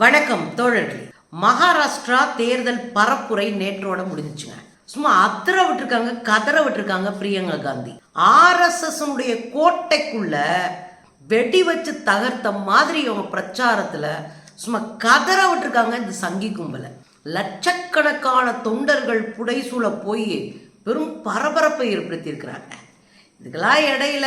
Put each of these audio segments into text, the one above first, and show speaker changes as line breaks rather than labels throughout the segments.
வணக்கம் தோழர்களே. மகாராஷ்டிரா தேர்தல் பரப்புரை நேற்றோட முடிஞ்சுச்சுங்க. சும்மா அத்தர விட்டுருக்காங்க கதற விட்டுருக்காங்க பிரியங்கா காந்தி. ஆர்எஸ்எஸ் கோட்டைக்குள்ள வெடி வச்சு தகர்த்த மாதிரி இவங்க பிரச்சாரத்தில் சும்மா கதற விட்டுருக்காங்க இந்த சங்கி கும்பலை. லட்சக்கணக்கான தொண்டர்கள் புடைசூழ போய் பெரும் பரபரப்பை ஏற்படுத்தியிருக்கிறாங்க. இதுக்கெல்லாம் இடையில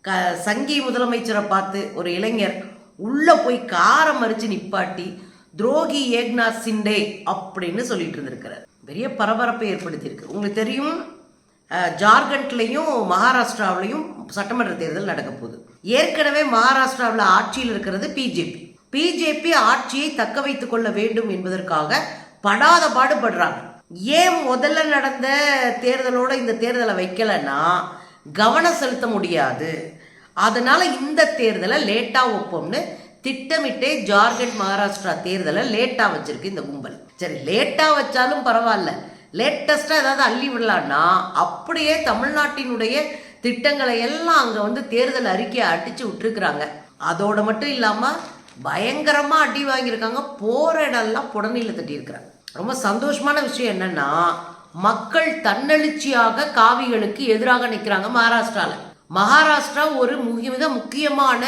க சங்கி முதலமைச்சரை பார்த்து ஒரு இளைஞர் உள்ளே போய் காரம் மறிச்சு நிப்பாட்டி துரோகி ஏக்நாத் சிண்டே அப்படின்னு சொல்லிட்டு இருந்திருக்கிறார். பெரிய பரபரப்பை ஏற்படுத்தியிருக்கு. உங்களுக்கு தெரியும் ஜார்க்கண்ட்லேயும் மகாராஷ்டிராவிலையும் சட்டமன்ற தேர்தல் நடக்க போகுது. ஏற்கனவே மகாராஷ்டிராவில் ஆட்சியில் இருக்கிறது பிஜேபி. பிஜேபி ஆட்சியை தக்க வைத்துக் கொள்ள வேண்டும் என்பதற்காக படாத பாடுபடுறாங்க. ஏன் முதல்ல நடந்த தேர்தலோட இந்த தேர்தலை வைக்கலைன்னா கவனம் செலுத்த முடியாது. அதனால இந்த தேர்தலை லேட்டா வைப்போம்னு திட்டமிட்டே ஜார்க்கண்ட் மகாராஷ்டிரா தேர்தலை லேட்டா வச்சிருக்கு இந்த கும்பல். சரி லேட்டா வச்சாலும் பரவாயில்ல. லேட்டஸ்டா ஏதாவது அள்ளி விடலான்னா அப்படியே தமிழ்நாட்டினுடைய திட்டங்களை எல்லாம் அங்க வந்து தேர்தல் அறிக்கையை அடிச்சு விட்டுருக்குறாங்க. அதோட மட்டும் இல்லாம பயங்கரமா அடி வாங்கியிருக்காங்க. போற இடம்லாம் புடனில் தட்டி இருக்கிறாங்க ரொம்ப சந்தோஷமான விஷயம் என்னன்னா மக்கள் தன்னெழுச்சியாக காவிகளுக்கு எதிராக நிற்கிறாங்க மகாராஷ்டிரால. மகாராஷ்டிரா ஒரு மிக முக்கியமான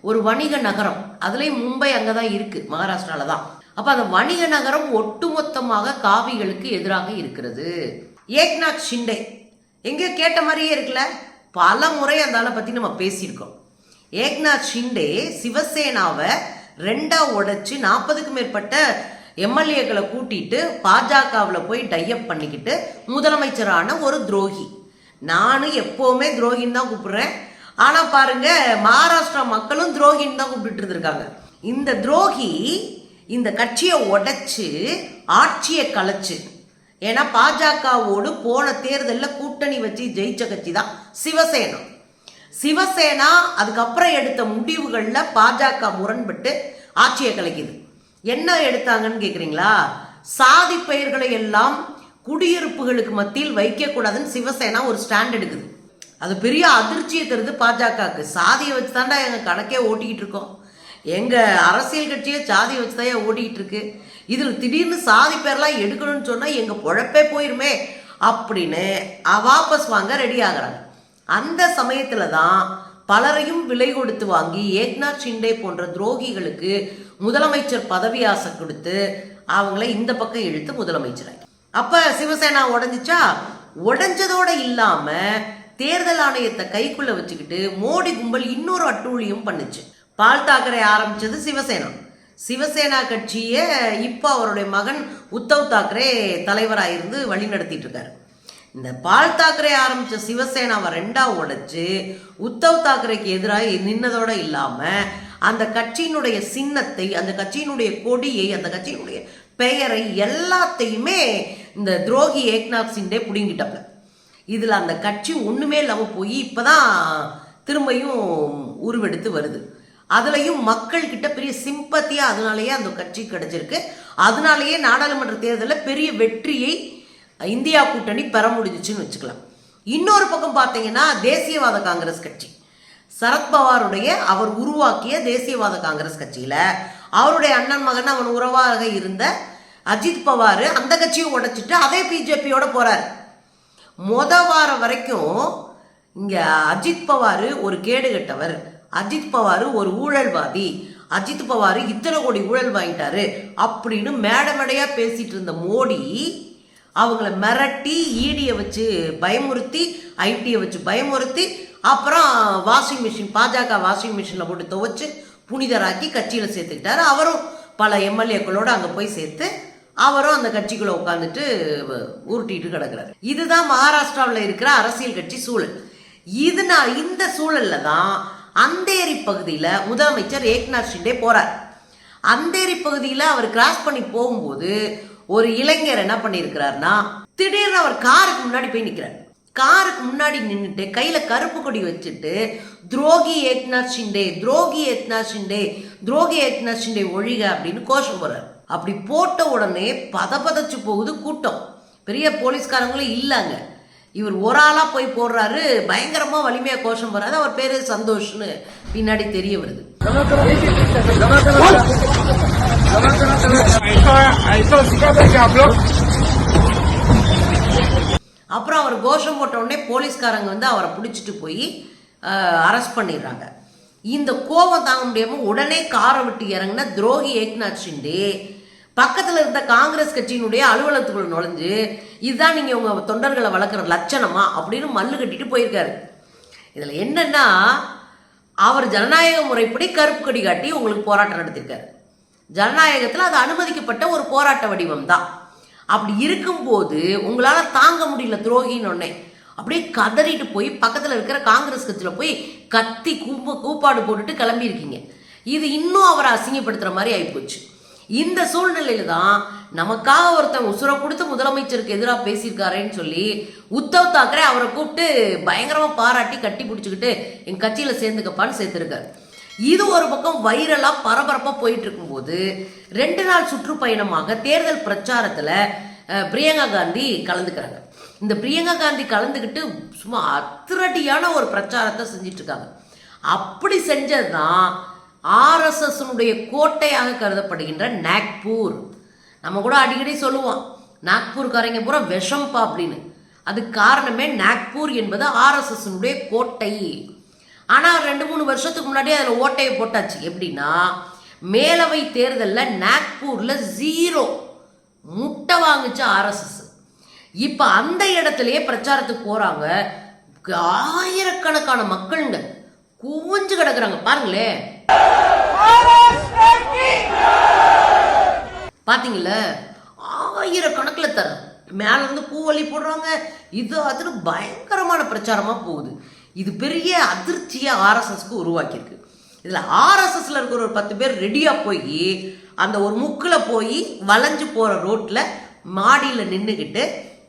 ஒரு வணிக நகரம். அதுலேயும் மும்பை அங்கே தான் இருக்குது மகாராஷ்டிராவில் தான். அப்போ அந்த வணிக நகரம் ஒட்டுமொத்தமாக காவிகளுக்கு எதிராக இருக்கிறது. ஏக்நாத் ஷிண்டே. எங்கேயோ கேட்ட மாதிரியே இருக்குல்ல? பல முறை அந்த ஆளை பற்றி நம்ம பேசியிருக்கோம். ஏக்நாத் ஷிண்டே சிவசேனாவை ரெண்டாக உடைச்சி நாற்பதுக்கும் மேற்பட்ட எம்எல்ஏக்களை கூட்டிட்டு பாஜகவில் போய் டையப் பண்ணிக்கிட்டு முதலமைச்சரான ஒரு துரோகி. நானும் எப்போவுமே துரோகின்னு தான் கூப்பிடுறேன். ஆனால் பாருங்க மகாராஷ்டிரா மக்களும் துரோகின்னு தான் கூப்பிட்டு இருந்திருக்காங்க. இந்த துரோகி இந்த கட்சியை உடைச்சு ஆட்சியை கலைச்சு. ஏன்னா பாஜகவோடு போன தேர்தலில் கூட்டணி வச்சு ஜெயிச்ச கட்சி தான் சிவசேனா. சிவசேனா அதுக்கப்புறம் எடுத்த முடிவுகளில் பாஜக முரண்பட்டு ஆட்சியை கலைக்குது. என்ன எடுத்தாங்கன்னு கேட்குறீங்களா சாதி பெயர்களை எல்லாம் குடியிருப்புகளுக்கு மத்தியில் வைக்கக்கூடாதுன்னு சிவசேனா ஒரு ஸ்டாண்ட் எடுக்குது. அது பெரிய அதிர்ச்சியை தருது பாஜகவுக்கு. சாதியை வச்சு தாண்டா எங்கள் கணக்கே ஓட்டிக்கிட்டு இருக்கோம். எங்கள் அரசியல் கட்சியே சாதியை வச்சு தான் ஓட்டிக்கிட்டு இருக்கு. இதில் திடீர்னு சாதி பேர்லாம் எடுக்கணும்னு சொன்னால் எங்கள் பொழப்பே போயிருமே அப்படின்னு வாபஸ் வாங்க ரெடி ஆகுறாங்க. அந்த சமயத்தில் தான் பலரையும் விலை கொடுத்து வாங்கி ஏக்நாத் ஷிண்டே போன்ற துரோகிகளுக்கு முதலமைச்சர் பதவி ஆசை கொடுத்து அவங்கள இந்த பக்கம் இழுத்து முதலமைச்சராக அப்ப சிவசேனா உடைஞ்சிச்சா? உடஞ்சதோட இல்லாம தேர்தல் ஆணையத்தை கைக்குள்ள வச்சுக்கிட்டு மோடி கும்பல் இன்னொரு அட்டூழியம் பண்ணுச்சு. பால் தாக்கரே ஆரம்பிச்சது சிவசேனா. சிவசேனா கட்சியை இப்போ அவருடைய மகன் உத்தவ் தாக்கரே தலைவராக இருந்து வழி இருக்காரு இந்த பால் தாக்கரே ஆரம்பித்த சிவசேனாவை ரெண்டா உடைச்சு உத்தவ் தாக்கரேக்கு எதிராக நின்னதோடு இல்லாமல் அந்த கட்சியினுடைய சின்னத்தை அந்த கட்சியினுடைய கொடியை அந்த கட்சியினுடைய பெயரை எல்லாத்தையுமே இந்த துரோகி ஏக்நாத் சிண்டே புடுங்கிட்டாப்ல. இதில் அந்த கட்சி ஒன்றுமே இல்லாமல் போய் இப்போ தான் திரும்பியும் உருவெடுத்து வருது. அதுலேயும் மக்கள்கிட்ட பெரிய சிம்பத்தியாக அதனாலேயே அந்த கட்சி கிடச்சிருக்கு. அதனாலேயே நாடாளுமன்ற தேர்தலில் பெரிய வெற்றியை இந்தியா கூட்டணி பெற முடிஞ்சிச்சுன்னு வச்சுக்கலாம். இன்னொரு பக்கம் பார்த்தீங்கன்னா தேசியவாத காங்கிரஸ் கட்சி. சரத்பவாருடைய அவர் உருவாக்கிய தேசியவாத காங்கிரஸ் கட்சியில் அவருடைய அண்ணன் மகன் அவன் உறவாக இருந்த அஜித் பவார் அந்த கட்சியை உடைச்சிட்டு அதே பிஜேபியோட போகிறார் மொத வாரம் வரைக்கும் இங்கே அஜித் பவார் ஒரு கேடுகட்டவர் அஜித் பவார் ஒரு ஊழல்வாதி. அஜித் பவார் இத்தனை கோடி ஊழல் வாங்கிட்டாரு அப்படின்னு மேடை பேசிகிட்டு இருந்த மோடி அவங்கள மிரட்டி ஈடியை வச்சு பயமுறுத்தி ஐடியை வச்சு பயமுறுத்தி அப்புறம் வாஷிங் மிஷின் பாஜக வாஷிங் மிஷினில் போட்டு துவைச்சு புனிதராக்கி கட்சியில் சேர்த்துக்கிட்டாரு. அவரும் பல எம்எல்ஏக்களோடு அங்கே போய் சேர்த்து அவரும் அந்த கட்சிக்குள்ள உட்காந்துட்டு உருட்டிட்டு கிடக்குறாரு. இதுதான் மகாராஷ்டிராவில் இருக்கிற அரசியல் கட்சி சூழல். இதுனா இந்த சூழல்ல தான் அந்தேரி பகுதியில் முதலமைச்சர் ஏக்நாத் ஷிண்டே போறார். அந்தேரி பகுதியில் அவர் கிராஸ் பண்ணி போகும்போது ஒரு இளைஞர் என்ன பண்ணியிருக்கிறார்னா திடீர்னு அவர் காருக்கு முன்னாடி போய் நிற்கிறார் காருக்கு முன்னாடி நின்றுட்டு கையில் கருப்பு கொடி வச்சுட்டு துரோகி ஏக்நாத் ஷிண்டே துரோகி ஏக்நாத் ஷிண்டே துரோகி ஏக்நாத் ஷிண்டே ஒழிக அப்படின்னு கோஷம் போகிறார் அப்படி போட்ட உடனே பதபதச்சு போகுது கூட்டம். பெரிய போலீஸ்காரங்களும் இல்லைங்க. இவர் ஒரு ஆளா போய் போடுறாரு பயங்கரமா வலிமையாக கோஷம் போறாரு அவர் பேரு சந்தோஷ்னு பின்னாடி தெரிய வருது. அப்புறம் அவர் கோஷம் போட்ட உடனே போலீஸ்காரங்க வந்து அவரை பிடிச்சிட்டு போய் அரெஸ்ட் பண்ணிடுறாங்க. இந்த கோபம் தாங்க முடியாம உடனே காரை விட்டு இறங்கின துரோகி ஏக்நாத் ஷிண்டே பக்கத்தில் இருந்த காங்கிரஸ் கட்சியினுடைய அலுவலகத்துக்குள்ள நுழைஞ்சு இதுதான் நீங்கள் உங்கள் தொண்டர்களை வளர்க்குற லட்சணமா? அப்படின்னு மல்லு கட்டிட்டு போயிருக்காரு. இதில் என்னென்னா அவர் ஜனநாயக முறைப்படி கருப்பு கடி காட்டி உங்களுக்கு போராட்டம் நடத்தியிருக்காரு ஜனநாயகத்தில் அது அனுமதிக்கப்பட்ட ஒரு போராட்ட வடிவம் தான் அப்படி இருக்கும்போது உங்களால் தாங்க முடியல துரோகின்னு ஒன்னே அப்படியே கதறிட்டு போய் பக்கத்தில் இருக்கிற காங்கிரஸ் கட்சியில் போய் கத்தி கூப்பு கூப்பாடு போட்டுட்டு கிளம்பியிருக்கீங்க. இது இன்னும் அவரை அசிங்கப்படுத்துகிற மாதிரி ஆயிப்போச்சு. இந்த சூழ்நிலையில தான் நமக்காக ஒருத்தன் உசுரை கொடுத்து முதலமைச்சருக்கு எதிராக பேசியிருக்காரேன்னு சொல்லி உத்தவ் தாக்கரே அவரை கூப்பிட்டு பயங்கரமாக பாராட்டி கட்டி பிடிச்சிக்கிட்டு என் கட்சியில் சேர்ந்துக்கப்பான்னு சேர்த்துருக்காரு. இது ஒரு பக்கம் வைரலாக பரபரப்பாக போயிட்டு இருக்கும்போது ரெண்டு நாள் சுற்றுப்பயணமாக தேர்தல் பிரச்சாரத்தில் பிரியங்கா காந்தி கலந்துக்கிறாங்க. இந்த பிரியங்கா காந்தி கலந்துக்கிட்டு சும்மா அத்திரடியான ஒரு பிரச்சாரத்தை செஞ்சிட்டு இருக்காங்க. அப்படி செஞ்சதுதான் ஆர்எஸ்எஸ்னுடைய கோட்டையாக கருதப்படுகின்ற நாக்பூர். நம்ம கூட அடிக்கடி சொல்லுவோம் நாக்பூர்காரங்க பூரா விஷம்பா அப்படின்னு. அது காரணமே நாக்பூர் என்பது ஆர்எஸ்எஸ்னுடைய கோட்டை. ஆனால் ரெண்டு மூணு வருஷத்துக்கு முன்னாடி அதில் ஓட்டையை போட்டாச்சு. எப்படின்னா மேலவை தேர்தலில் நாக்பூரில் ஜீரோ முட்டை வாங்குச்சு ஆர்எஸ்எஸ். இப்போ அந்த இடத்துலயே பிரச்சாரத்துக்கு போகிறாங்க ஆயிரக்கணக்கான மக்களுங்க. குவிஞ்சு கிடக்குறாங்க. பாருங்களேன் பாத்தீங்களா ஆயிரக்கணக்கில் தர மேல இருந்து பூவலி போடுறாங்க. இது அதுன்னு பயங்கரமான பிரச்சாரமா போகுது. இது பெரிய அதிர்ச்சியை ஆர்எஸ்எஸ்க்கு உருவாக்கியிருக்கு. இதில் ஆர்எஸ்எஸ்ல இருக்கிற ஒரு பத்து பேர் ரெடியாக போய் அந்த ஒரு முக்கில் போய் வளைஞ்சு போகிற ரோட்டில் மாடியில் நின்றுக்கிட்டு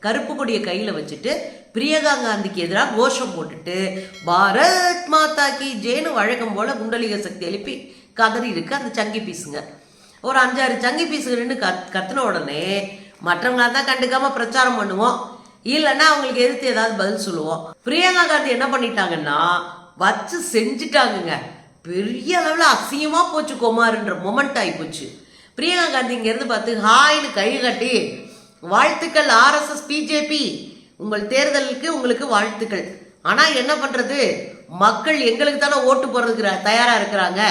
கருப்பு கொடியை கையில் வச்சுட்டு பிரியங்கா காந்திக்கு எதிராக கோஷம் போட்டுட்டு பாரத் மாதா கி ஜேனு வழக்கம் போல குண்டலிக சக்தி எழுப்பி கதறி இருக்கு அந்த சங்கி பீஸுங்க. ஒரு அஞ்சாறு சங்கி பீஸுங்க நின்று கத் கத்தின உடனே மற்றவங்க தான் கண்டுக்காம பிரச்சாரம் பண்ணுவோம். இல்லைன்னா அவங்களுக்கு எதிர்த்து ஏதாவது பதில் சொல்லுவோம். பிரியங்கா காந்தி என்ன பண்ணிட்டாங்கன்னா வச்சு செஞ்சுட்டாங்கங்க. பெரிய அளவில் அசிங்கமாக போச்சு குமாருன்ற மொமெண்ட் ஆகி போச்சு. பிரியங்கா காந்தி இங்கேருந்து பார்த்து ஹாய்னு கை கட்டி வாழ்த்துக்கள் ஆர்எஸ்எஸ் பிஜேபி உங்கள் தேர்தலுக்கு உங்களுக்கு வாழ்த்துக்கள். ஆனால் என்ன பண்ணுறது மக்கள் எங்களுக்கு தானே ஓட்டு போடுறதுக்கு தயாராக இருக்கிறாங்க.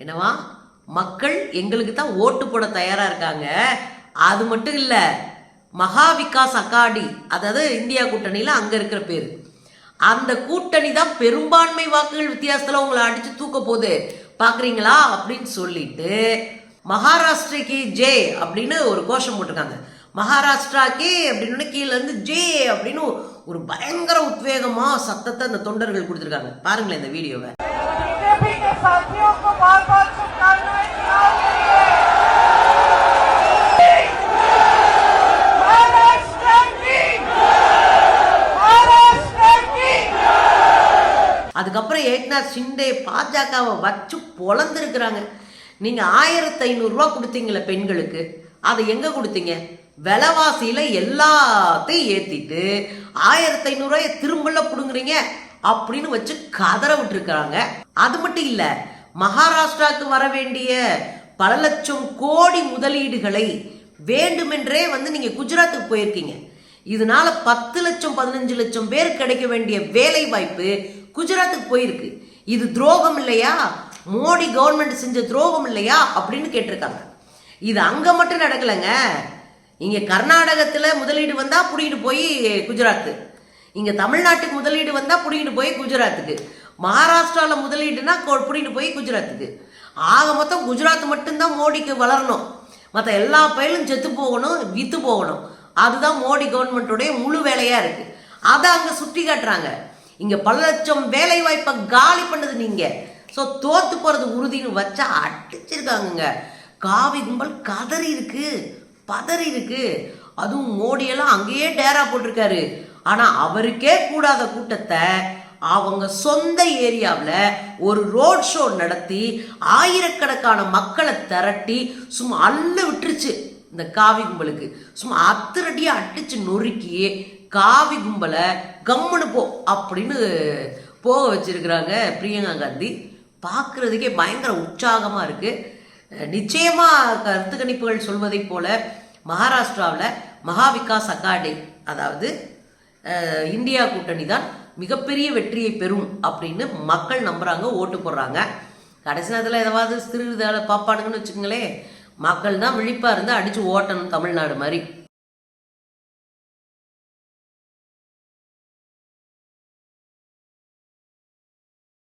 என்னவா? மக்கள் எங்களுக்கு தான் ஓட்டு போட தயாராக இருக்காங்க. அது மட்டும் இல்லை மகா விகாஸ் அகாடி அதாவது இந்தியா கூட்டணியில் அங்கே இருக்கிற பேர். அந்த கூட்டணி தான் பெரும்பான்மை வாக்குகள் வித்தியாசத்தில் உங்களை அடித்து தூக்க போகுது. பார்க்குறீங்களா அப்படின்னு சொல்லிட்டு மகாராஷ்டிரிக்கு ஜே அப்படின்னு ஒரு கோஷம் போட்டிருக்காங்க. மகாராஷ்டிராக்கே அப்படின்னு கீழேருந்து ஜே அப்படின்னு ஒரு பயங்கர உத்வேகமாக சத்தத்தை அந்த தொண்டர்கள் கொடுத்துருக்காங்க. பாருங்களேன் இந்த வீடியோவை. அதுக்கப்புறம் ஏக்நாத் சிண்டே பாஜகவை வச்சு பொழந்துருக்குறாங்க. நீங்கள் ஆயிரத்தி ஐநூறுரூவா கொடுத்தீங்களே பெண்களுக்கு. அதை எங்க கொடுத்தீங்க? விலைவாசியில எல்லாத்தையும் ஏத்திட்டு ஆயிரத்தி ஐநூறுரூவாய திரும்பல பிடுங்குறீங்க அப்படின்னு வச்சு கதற விட்டுருக்காங்க. அது மட்டும் இல்ல மகாராஷ்டிராவுக்கு வர வேண்டிய பல லட்சம் கோடி முதலீடுகளை வேண்டுமென்றே வந்து நீங்க குஜராத்துக்கு போயிருக்கீங்க. இதனால பத்து லட்சம் பதினஞ்சு லட்சம் பேர் கிடைக்க வேண்டிய வேலை வாய்ப்பு குஜராத்துக்கு போயிருக்கு. இது துரோகம் இல்லையா? மோடி கவர்மெண்ட் செஞ்ச துரோகம் இல்லையா? அப்படின்னு கேட்டிருக்காங்க. இது அங்க மட்டும் நடக்கலைங்க. இங்க கர்நாடகத்துல முதலீடு வந்தா புடிங்கிட்டு போய் குஜராத்து. இங்க தமிழ்நாட்டுக்கு முதலீடு வந்தா புடிங்கிட்டு போய் குஜராத்துக்கு. மகாராஷ்டிராவில் முதலீடுனா கொ- போய் குஜராத்துக்கு. ஆக மொத்தம் குஜராத் மட்டும்தான் மோடிக்கு வளரணும். மற்ற எல்லா பயிலும் செத்து போகணும் வித்து போகணும். அதுதான் மோடி கவர்மெண்ட்டுடைய முழு வேலையா இருக்கு. அதை அங்கே சுட்டி காட்டுறாங்க. இங்கே பல லட்சம் வேலை வாய்ப்பை காலி பண்ணது நீங்கள் ஸோ தோற்று போகிறது உறுதின்னு வச்சா அடிச்சிருக்காங்கங்க. காவி கும்பல் கதறி இருக்கு பதறி இருக்கு. அதுவும் மோடியெல்லாம் அங்கேயே டேரா போட்டிருக்காரு. ஆனால் அவருக்கே கூடாத கூட்டத்தை அவங்க சொந்த ஏரியாவில் ஒரு ரோட் ஷோ நடத்தி ஆயிரக்கணக்கான மக்களை திரட்டி சும்மா அள்ள விட்டுருச்சு இந்த காவி கும்பலுக்கு. சும்மா அத்திரடியாக அடிச்சு நொறுக்கி காவி கும்பலை கம்முன்னு போ அப்படின்னு போக வச்சிருக்கிறாங்க பிரியங்கா காந்தி. பார்க்குறதுக்கே பயங்கர உற்சாகமாக இருக்குது நிச்சயமா கருத்து கணிப்புகள் சொல்வதைப் போல மகாராஷ்டிராவில் மகா விகாஸ் அகாடி அதாவது இந்தியா கூட்டணி தான் மிகப்பெரிய வெற்றியை பெறும் அப்படின்னு மக்கள் நம்புகிறாங்க ஓட்டு போடுறாங்க. கடைசி நேரத்தில் ஏதாவது திருவிழா பாப்பாடுங்கன்னு வச்சுக்கோங்களேன் மக்கள் தான் விழிப்பாக இருந்து அடித்து ஓட்டணும் தமிழ்நாடு மாதிரி.